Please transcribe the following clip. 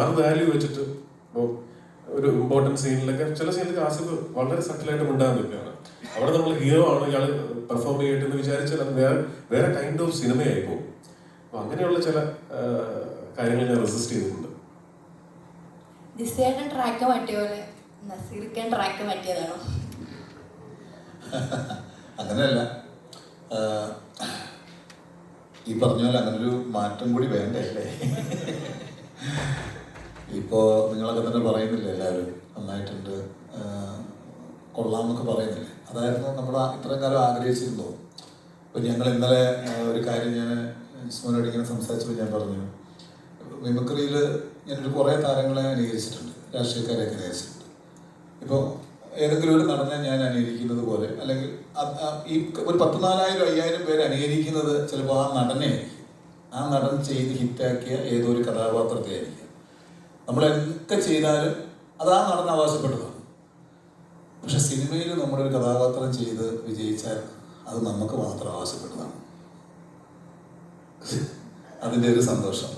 ആ വാല്യൂ വെച്ചിട്ട് ഇപ്പോ ഒരു ഇമ്പോർട്ടന്റ് സീനിലൊക്കെ ചില സീനിലൊക്കെ ആസിഫ് വളരെ സട്ടിലായിട്ട് മിണ്ടാൻ നിൽക്കുകയാണ്. അവിടെ നമ്മൾ ഹീറോ ആണ് ഇയാൾ പെർഫോം ചെയ്യട്ടെ എന്ന് വിചാരിച്ചാൽ അത് വേറെ വേറെ കൈൻഡ് ഓഫ് സിനിമയായി പോകും. അപ്പൊ അങ്ങനെയുള്ള ചില കാര്യങ്ങൾ ഞാൻ റെസിസ്റ്റ് ചെയ്തിട്ടുണ്ട്. ട്രാക്ക് മാറ്റിയ പോലെ നസീർക്കൻ ട്രാക്ക് മാറ്റിയതാണോ? അങ്ങനെയല്ല. ഈ പറഞ്ഞ പോലെ അങ്ങനൊരു മാറ്റം കൂടി വേണ്ടേ അല്ലേ? ഇപ്പോൾ നിങ്ങളൊക്കെ തന്നെ പറയുന്നില്ലേ എല്ലാവരും? നന്നായിട്ടുണ്ട്. കൊള്ളാമെന്നൊക്കെ പറയുന്നില്ലേ? അതായിരുന്നു നമ്മൾ ഇത്രയും കാലം ആഗ്രഹിച്ചിരുന്നു ഇപ്പം ഞങ്ങൾ ഇന്നലെ ഒരു കാര്യം ഞാൻ ഇസ്മോനോട് ഇങ്ങനെ സംസാരിച്ചപ്പോൾ ഞാൻ പറഞ്ഞു. മിമിക്രിയിൽ ഞാനൊരു കുറേ താരങ്ങളെ അനുകരിച്ചിട്ടുണ്ട് രാഷ്ട്രീയക്കാരെയൊക്കെ അനുകരിച്ചിട്ടുണ്ട് ഇപ്പോൾ ഏതെങ്കിലും ഒരു നടനെ ഞാൻ അനുകരിക്കുന്നത് പോലെ അല്ലെങ്കിൽ ഈ ഒരു പത്ത് നാലായിരം അയ്യായിരം പേര് അനുകരിക്കുന്നത് ചിലപ്പോൾ ആ നടനെ ആ നടൻ ചെയ്ത് ഹിറ്റാക്കിയ ഏതോ ഒരു കഥാപാത്രത്തെ ആയിരിക്കും നമ്മൾ എന്തൊക്കെ ചെയ്താലും അതാ ആ നടൻ അവകാശപ്പെട്ടതാണ് പക്ഷെ സിനിമയിൽ ഒരു കഥാപാത്രം ചെയ്ത് വിജയിച്ചാൽ അത് നമുക്ക് മാത്രം ആവശ്യപ്പെട്ടതാണ് അതിന്റെ ഒരു സന്തോഷം.